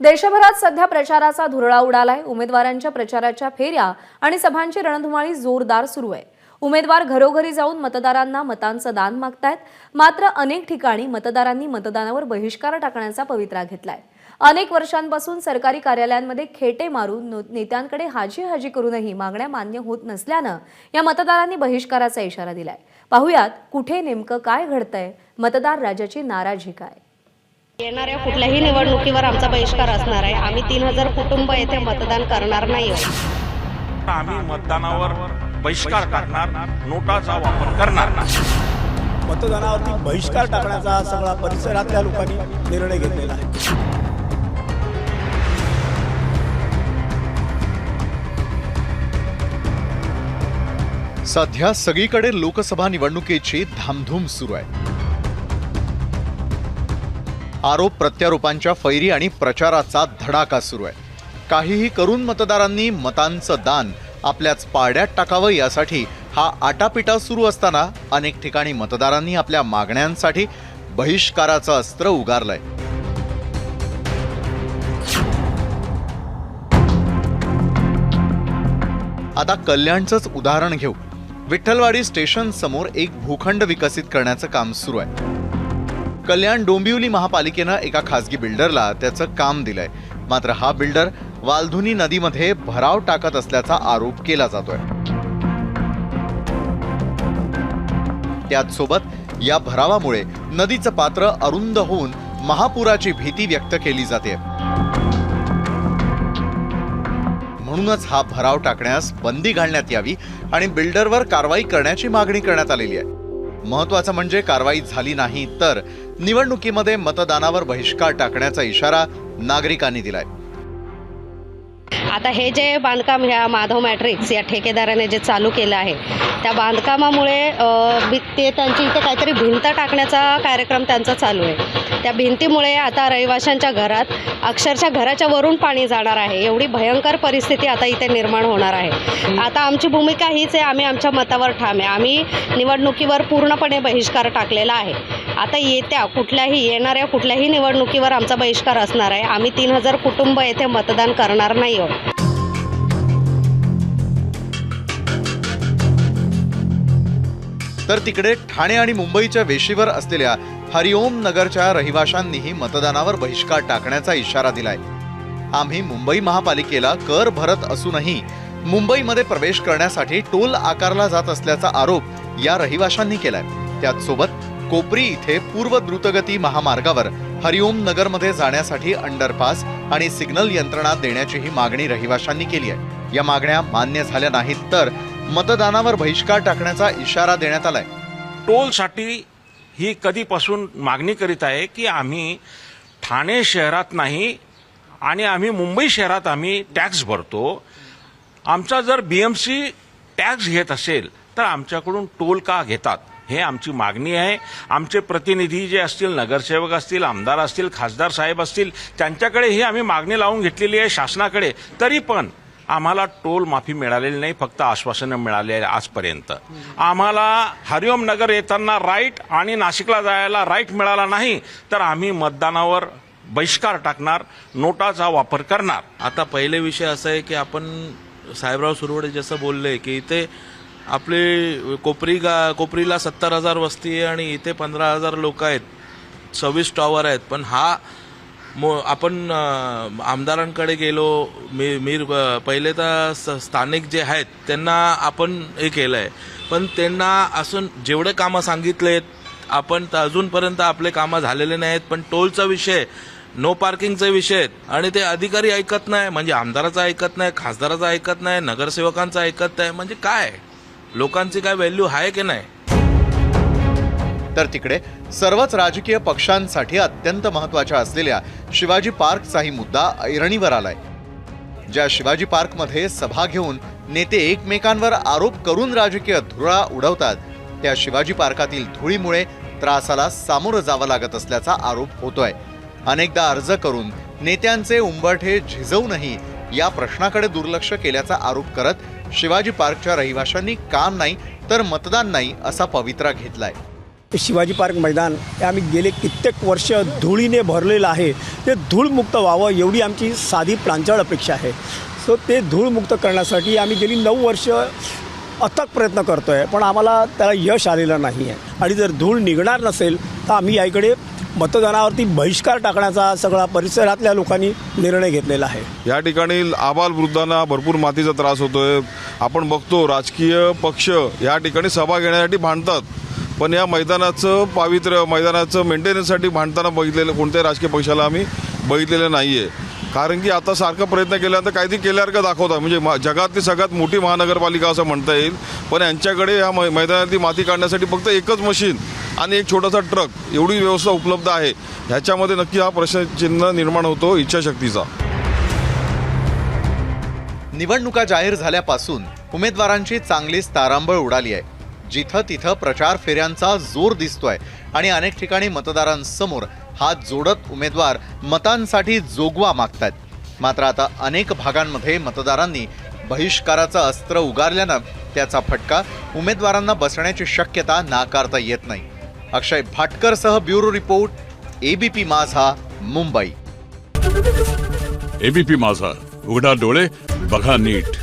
देशभरात सध्या प्रचाराचा धुरळा उडालाय. उमेदवारांच्या प्रचाराच्या फेऱ्या आणि सभांची रणधुमाळी जोरदार सुरू आहे. उमेदवार घरोघरी जाऊन मतदारांना मतांचं दान मागतायत. मात्र अनेक ठिकाणी मतदारांनी मतदानावर बहिष्कार टाकण्याचा पवित्रा घेतलाय. अनेक वर्षांपासून सरकारी कार्यालयांमध्ये खेटे मारून नेत्यांकडे हाजी हाजी करूनही मागण्या मान्य होत नसल्यानं या मतदारांनी बहिष्काराचा इशारा दिलाय. पाहुयात कुठे नेमकं काय घडतंय? मतदार राजाची नाराजी काय? येणाऱ्या कुठल्याही निवडणुकीवर आमचा बहिष्कार असणार आहे. आम्ही तीन हजार कुटुंब येथे मतदान करणार नाही. आम्ही मतदानावर बहिष्कार टाकणार नोटाचा वापर करणार नाही. मतदानावरती बहिष्कार टाकण्याचा हा सगळा परिसरातल्या लोकांनी निर्णय घेतलेला आहे. सध्या सगळीकडे लोकसभा निवडणुकीची धामधूम सुरू आहे. आरोप प्रत्यारोपांच्या फैरी आणि प्रचाराचा धडाका सुरू आहे. काहीही करून मतदारांनी मतांचं दान आपल्याच पारड्यात टाकावं यासाठी हा आटापिटा सुरू असताना अनेक ठिकाणी मतदारांनी आपल्या मागण्यांसाठी बहिष्काराचं अस्त्र उगारलंय. आता कल्याणचंच उदाहरण घेऊ. विठ्ठलवाडी स्टेशन समोर एक भूखंड विकसित करण्याचं काम सुरू आहे. कल्याण डोंबिवली महापालिकेनं एका खासगी बिल्डरला त्याचं काम दिलंय. मात्र हा बिल्डर वालधुनी नदीमध्ये भराव टाकत असल्याचा आरोप केला जातोय. त्याचसोबत या भरावामुळे नदीचं पात्र अरुंद होऊन महापुराची भीती व्यक्त केली जाते. म्हणूनच हा भराव टाकण्यास बंदी घालण्यात यावी आणि बिल्डरवर कारवाई करण्याची मागणी करण्यात आलेली आहे. महत्वाचं म्हणजे कारवाई झाली नाही तर निवडणुकीमध्ये मतदानावर बहिष्कार टाकण्याचा इशारा नागरिकांनी दिलाय. आता हे जे बांधकाम ह्या माधव मॅट्रिक्स या ठेकेदाराने जे चालू केलं आहे त्या बांधकामामुळे ते त्यांची इथे काहीतरी भिंत टाकण्याचा कार्यक्रम त्यांचा चालू आहे. त्या भिंतीमुळे आता रहिवाशांच्या घरात अक्षरशः घराच्या वरून पाणी जाणार आहे. एवढी भयंकर परिस्थिती आता इथे निर्माण होणार आहे. आता आमची भूमिका हीच आहे आम्ही आमच्या मतावर ठाम आहे. आम्ही निवडणुकीवर पूर्णपणे बहिष्कार टाकलेला आहे. आता येत्या कुठल्याही येणाऱ्या कुठल्याही निवडणुकीवर आमचा बहिष्कार असणार आहे. आम्ही तीन हजार कुटुंब येथे मतदान करणार नाही आहोत. तर तिकडे ठाणे आणि मुंबईच्या वेशीवर असलेल्या हरिओम नगरच्या रहिवाशांनीही मतदानावर बहिष्कार टाकण्याचा इशारा दिलाय. आम्ही मुंबई महापालिकेला कर भरत असूनही मुंबईमध्ये प्रवेश करण्यासाठी टोल आकारला जात असल्याचा आरोप या रहिवाशांनी केलाय. त्याचसोबत कोपरी इथे पूर्व द्रुतगती महामार्गावर हरिओम नगरमध्ये जाण्यासाठी अंडरपास आणि सिग्नल यंत्रणा देण्याचीही मागणी रहिवाशांनी केली आहे. या मागण्या मान्य झाल्या नाहीत तर मतदानावर बहिष्कार टाकण्याचा इशारा देण्यात आलाय. टोलसाठी ही कधीपासून मागणी करीत आहे की आम्ही ठाणे शहरात नाही आणि आम्ही मुंबई शहरात आम्ही टॅक्स भरतो. आमचा जर बी एम सी टॅक्स घेत असेल तर आमच्याकडून टोल का घेतात? हे आमची मागणी आहे. आमचे प्रतिनिधी जे असतील नगरसेवक असतील आमदार असतील खासदार साहेब असतील त्यांच्याकडे ही आम्ही मागणी लावून घेतलेली आहे शासनाकडे. तरी पण आम्हाला टोल माफी मिळालेली नाही फक्त आश्वासनं मिळाले आहे आजपर्यंत. आम्हाला हरिओम नगर येताना राईट आणि नाशिकला जायला राईट मिळाला नाही तर आम्ही मतदानावर बहिष्कार टाकणार नोटाचा वापर करणार. आता पहिले विषय असा आहे की आपण साहेबराव सुरवडे जसं बोलले की इथे आपले कोपरी गा कोपरीला सत्तर हजार वस्ती आहे आणि इथे पंधरा हजार लोक आहेत सव्वीस टॉवर आहेत पण हा मो आपण आमदारांकडे गेलो. मी मी पहिले तर स्थानिक जे आहेत त्यांना आपण हे केलं आहे पण त्यांना असून जेवढे कामं सांगितलेत आपण तर अजूनपर्यंत आपले कामं झालेले नाहीत. पण टोलचा विषय नो पार्किंगचे विषय आहेत आणि ते अधिकारी ऐकत नाही म्हणजे आमदाराचा ऐकत नाही खासदाराचा ऐकत नाही नगरसेवकांचं ऐकत नाही म्हणजे काय? लोकांची काय व्हॅल्यू आहे की नाही? तर तिकडे सर्वच राजकीय पक्षांसाठी अत्यंत महत्त्वाच्या असलेल्या शिवाजी पार्कचाही मुद्दा ऐरणीवर आलाय. ज्या शिवाजी पार्कमध्ये सभा घेऊन नेते एकमेकांवर आरोप करून राजकीय धुळा उडवतात त्या शिवाजी पार्कातील धुळीमुळे त्रासाला सामोरं जावं लागत असल्याचा आरोप होतोय. अनेकदा अर्ज करून नेत्यांचे उंबरठे झिजवूनही या प्रश्नाकडे दुर्लक्ष केल्याचा आरोप करत शिवाजी पार्कच्या रहिवाशांनी काम नाही तर मतदान नाही असा पवित्रा घेतलाय. शिवाजी पार्क मैदान हे आम्ही गेले कित्येक वर्ष धुळीने भरलेलं आहे. ते धूळमुक्त व्हावं एवढी आमची साधी प्रांजळ अपेक्षा आहे. सो ते धूळमुक्त करण्यासाठी आम्ही गेली नऊ वर्ष अथक प्रयत्न करतो आहे पण आम्हाला त्याला यश आलेलं नाही आहे आणि जर धूळ निघणार नसेल तर आम्ही याकडे मतदानावरती बहिष्कार टाकण्याचा सगळा परिसरातल्या लोकांनी निर्णय घेतलेला आहे. या ठिकाणी आबाल वृद्धांना भरपूर मातीचा त्रास होतोय. आपण बघतो राजकीय पक्ष या ठिकाणी सभा घेण्यासाठी भांडतात. पण या मैदानाचं पावित्र्य मैदानाचं मेंटेनन्ससाठी भांडताना बघितलेलं कोणत्याही राजकीय पक्षाला आम्ही बघितलेलं नाही आहे कारण की आता सारखा प्रयत्न केल्यानंतर काहीतरी केल्यासारखं दाखवतात. म्हणजे मा- जगातली सगळ्यात मोठी महानगरपालिका असं म्हणता येईल. पण यांच्याकडे या मै मैदानातली माती काढण्यासाठी फक्त एकच मशीन आणि एक छोटासा ट्रक एवढी व्यवस्था उपलब्ध आहे. ह्याच्यामध्ये नक्की हा प्रश्नचिन्ह निर्माण होतो इच्छाशक्तीचा. निवडणुका जाहीर झाल्यापासून उमेदवारांची चांगलीच तारांबळ उडाली आहे. जिथं तिथं प्रचार फेऱ्यांचा जोर दिसतोय आणि अनेक ठिकाणी मतदारांसमोर हात जोडत उमेदवार मतांसाठी जोगवा मागतात मात्र आता अनेक भागांमध्ये मतदारांनी बहिष्काराचं अस्त्र उगारल्यानं त्याचा फटका उमेदवारांना बसण्याची शक्यता नाकारता येत नाही. Akshay भाटकरसह bureau report ABP Majha Mumbai. ABP माझा. उघडा डोळे बघा नीट.